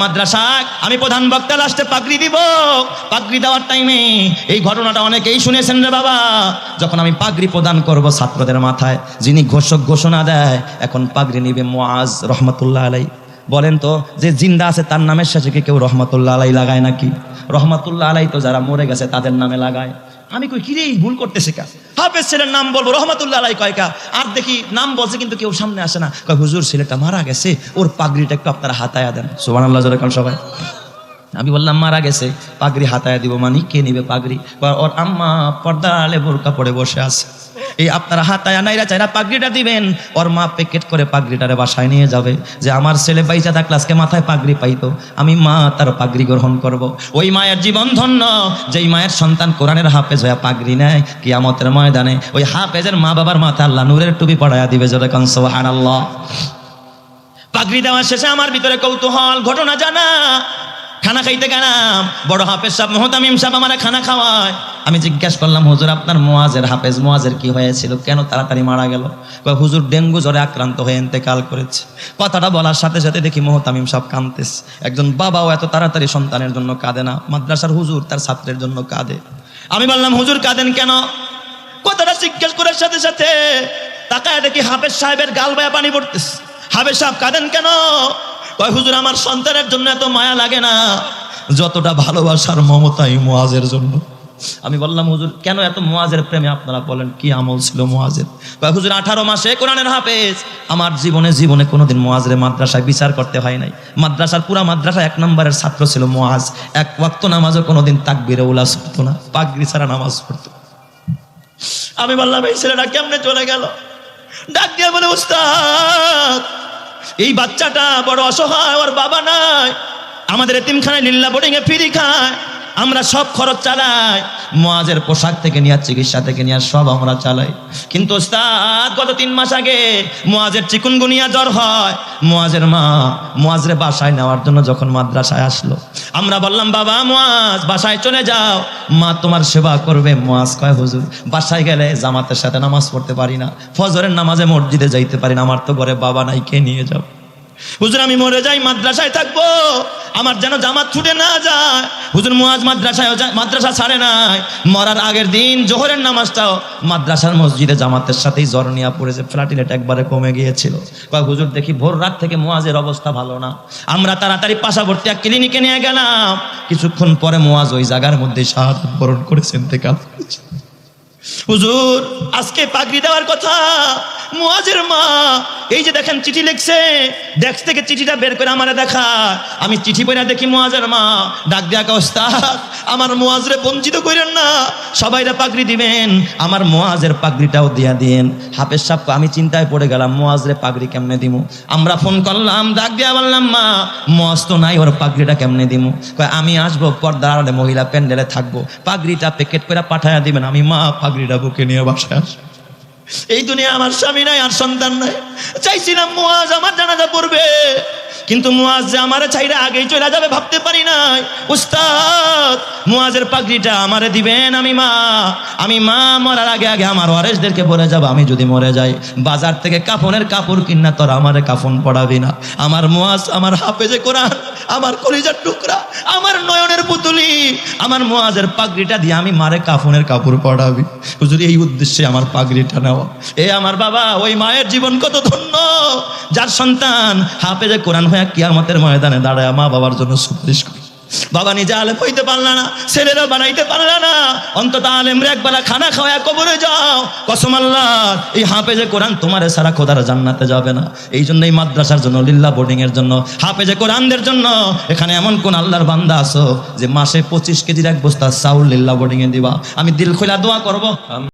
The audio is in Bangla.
মাদ্রাসায় আমি প্রধান বক্তা, লাস্টে পাগড়ি দিব। পাগড়ি দেওয়ার টাইমে এই ঘটনাটা অনেকেই শুনেছেন রে বাবা। যখন আমি পাগড়ি প্রদান করব ছাত্রদের মাথায়, যিনি ঘোষক ঘোষণা দেয়, এখন পাগড়ি নিবে মোয়াজ রহমতুল্লাহ আলাই বলেন তো, যে জিন্দা আছে তার নামের শেষে কি কেউ রহমতুল্লাহ আলাই লাগায় নাকি? রহমতুল্লাহ আলাই তো যারা মরে গেছে তাদের নামে লাগায়। আমি কই কিরে ভুল করতেছে কা? হাফেজ ছেলের নাম বলব, রহমতুল্লাহ আলাই কয়কা আর দেখি নাম বলছে কিন্তু কেউ সামনে আসে না। কয়, হুজুর, ছেলেটা মারা গেছে, ওর পাগড়িটা একটু আপনারা হাতায়া দেন। সুবান আল্লাহ যখন সবাই। আমি বললাম, মারা গেছে, পাগড়ি হাতায় দিব মানে কে নিবে পাগড়ি? ওর আম্মা পর্দা আলে বোরকা পড়ে বসে আছে। এই আপনারা হাতায় নাইরা চাইরা পাগড়িটা দিবেন। ওর মা প্যাকেট করে পাগড়িটারে বাসায় নিয়ে যাবে। যে আমার ছেলে বাইচা থাকলে আজকে মাথায় পাগড়ি পাইতো। আমি মা তার পাগড়ি গ্রহণ করব। ওই মায়ের জীবন ধন্য। যেই মায়ের সন্তান কোরআনের হাফেজ হয়ে পাগড়ি নেয় কিয়ামতের ময়দানে, ওই হাফেজের মা বাবার মাথা আল্লাহ নূরের টুপি পড়াইয়া দিবে জোরে কনসোহান আল্লাহ পাগড়ি দেওয়ার শেষে আমার ভিতরে কৌতূহল, ঘটনা জানা। খানা খাইতে গেলাম। বড় হাফেজ সাহেব, মোহতামিম সাহেব আমার খানা খাওয়ায়। আমি জিজ্ঞাসা করলাম, হুজুর, আপনার মোয়াজের হাফেজ মোয়াজের কি হয়েছিল? কেন তাড়াতাড়ি মারা গেল? হুজুর, ডেঙ্গু জ্বরে আক্রান্ত হয়ে ইন্তেকাল করেছে। কথাটা বলার সাথে সাথে দেখি মোহতামিম সাহেব কাঁদতেছে। একজন বাবাও এত তাড়াতাড়ি সন্তানের জন্য কাঁদে না, মাদ্রাসার হুজুর তার ছাত্রের জন্য কাঁদে। আমি বললাম, হুজুর, কাঁদেন কেন? কথাটা জিজ্ঞেস করার সাথে সাথে তাকায় দেখি হাফেজ সাহেবের গাল বায়া পানি পড়তেছে। হাফেজ সাহেব, কাঁদেন কেন? কয়, হুজুর, আমার সন্তানের জন্য এত মায়া লাগে না, যতটা ভালোবাসার মমতাই মোয়াজের জন্য। আমি বললাম, হুজুর, কেন এত মোয়াজের প্রেমে আপনারা বলেন, কি আমল ছিল মোয়াজের হুজুর, আঠারো মাসে কোরআনের হাফেজ। আমার জীবনে জীবনে কোনোদিন মোয়াজরে মাদ্রাসায় বিচার করতে হয় নাই। মাদ্রাসার পুরা মাদ্রাসা এক নম্বরের ছাত্র ছিল মোয়াজ এক ওয়াক্ত নামাজও কোনোদিন তাকবিরে উলাস পড়তো না, পাগড়ি ছাড়া নামাজ পড়তো। আমি বললাম, এই ছেলেটা কেমনে চলে গেল? ডাক দিয়ে বলে, উস্তাদ, এই বাচ্চাটা বড় অসহায়, ওর বাবা নাই। আমাদের এতিমখানায় লিল্লা এ ফ্রি খায়। আমরা সব খরচ চালাই। মোয়াজের পোশাক থেকে নিয়ে, চিকিৎসা থেকে নিয়ে, সব আমরা চালাই। কিন্তু ওস্তাদ গত তিন মাস আগে মোয়াজের চিকুনগুনিয়া জ্বর হয়। মোয়াজের মা মোয়াজরে বাসায় নেওয়ার জন্য যখন মাদ্রাসায় আসলো। আমরা বললাম, বাবা মোয়াজ বাসায় চলে যাও। মা তোমার সেবা করবে। মোয়াজ কয়, হুজুর, বাসায় গেলে জামাতের সাথে নামাজ পড়তে পারি না। ফজরের নামাজে মসজিদে যাইতে পারি না। আমার তো ঘরে বাবা নাই, কে নিয়ে যাও হুজুর, আমি মরে যাই, মাদ্রাসায় থাকব। আমার যেন জামাত ছুটে না যায়। হুজুর, মুয়াজ মাদ্রাসায় মাদ্রাসা ছাড়ে নাই। মরার আগের দিন জোহরের নামাজটাও মাদ্রাসার মসজিদে জামাতের সাথেই জ্বর নিয়ে পড়েছে। ফ্ল্যাটিলেট একবারে কমে গিয়েছিল। কয়, হুজুর, দেখি ভোর রাত থেকে মুয়াজের অবস্থা ভালো না। আমরা তাড়াতাড়ি পাশাবর্তী এক ক্লিনিকে নিয়ে গেলাম। কিছুক্ষণ পরে মুয়াজ ওই জায়গার মধ্যে শাহাদ বরণ করেছেন তেকাল হুজুর, আজকে পাগড়ি দেওয়ার কথা। মুয়াজের মা, এই যে দেখেন চিঠি লিখছে, ডেস্ক থেকে চিঠিটা বের করে আমারে দেখা। আমি চিঠি পড়ে দেখি মুয়াজের মা, ডাক দেয়া ওস্তাদ, আমার মুয়াজরে বঞ্চিত করেন না সবাইরা পাগড়ি দিবেন, আমার মুয়াজের পাগড়িটাও দিয়া দিন হাফেজ সাহেব আমি চিন্তায় পড়ে গেলাম মুয়াজরে পাগড়ি কেমনে দিমু? আমরা ফোন করলাম, ডাক দিয়া বললাম, মা মজ তো নাই, ওর পাগড়িটা কেমনে দিমু? কয়, আমি আসব, পর্দার আড়ালে মহিলা প্যান্ডেলে থাকব, পাগড়িটা প্যাকেট করে পাঠায়া দিবেন। আমি মা, পাগড়িটা বুকে নিয়ে বাসায় আসব। এই দুনিয়া আমার স্বামী নাই আর সন্তান নাই। চাইছিলাম মুয়াজ আমার জানাজা পড়বে। কিন্তু মুয়াজ যে আমারে চাইলে আগেই চলে যাবে ভাবতে পারি নাই। উস্তাদ মুয়াজের পাগড়িটা আমারে দিবেন আমি মা। আমি মা মরার আগে আগে আমার ওয়ারেসদেরকে বলে যাব, আমি যদি মরে যাই, বাজার থেকে কাফনের কাপড় কিনা তোর আমারে কাফন পড়াবি না। আমার মুয়াজ আমার হাফেজে কোরআন, আমার কলিজার টুকরা, আমার নয়নের পুতুলি, আমার মুয়াজের পাগড়িটা দিয়ে আমি মারে কাফনের কাপড় পড়াবি। হুজুর, এই উদ্দেশ্যে আমার পাগড়িটা নেওয়া। এ আমার বাবা, ওই মায়ের জীবন কত ধন্য। যার সন্তান হাফেজে কোরআন হয়ে কিয়ামতের ময়দানে দাঁড়ায় মা বাবার জন্য সুপারিশ করে। বাবা নিজে আলেম হইতে পারল না, ছেলেরা বানাইতে পারল না। অন্তত আলেমরে একবেলা খানা খাওয়া কবরে যাও। কসম আল্লাহ, এই হাফেজে কোরআন তোমার সারা খোদার জান্নাতে যাবে না। এই জন্য এই মাদ্রাসার জন্য, লিল্লা বোর্ডিং এর জন্য, হাফেজে কোরআনদের জন্য এখানে এমন কোন আল্লাহর বান্দা আছো যে মাসে পঁচিশ কেজির এক বস্তা চাউল লিল্লা বোর্ডিং এ দিবা। আমি দিল খোলা দোয়া করব।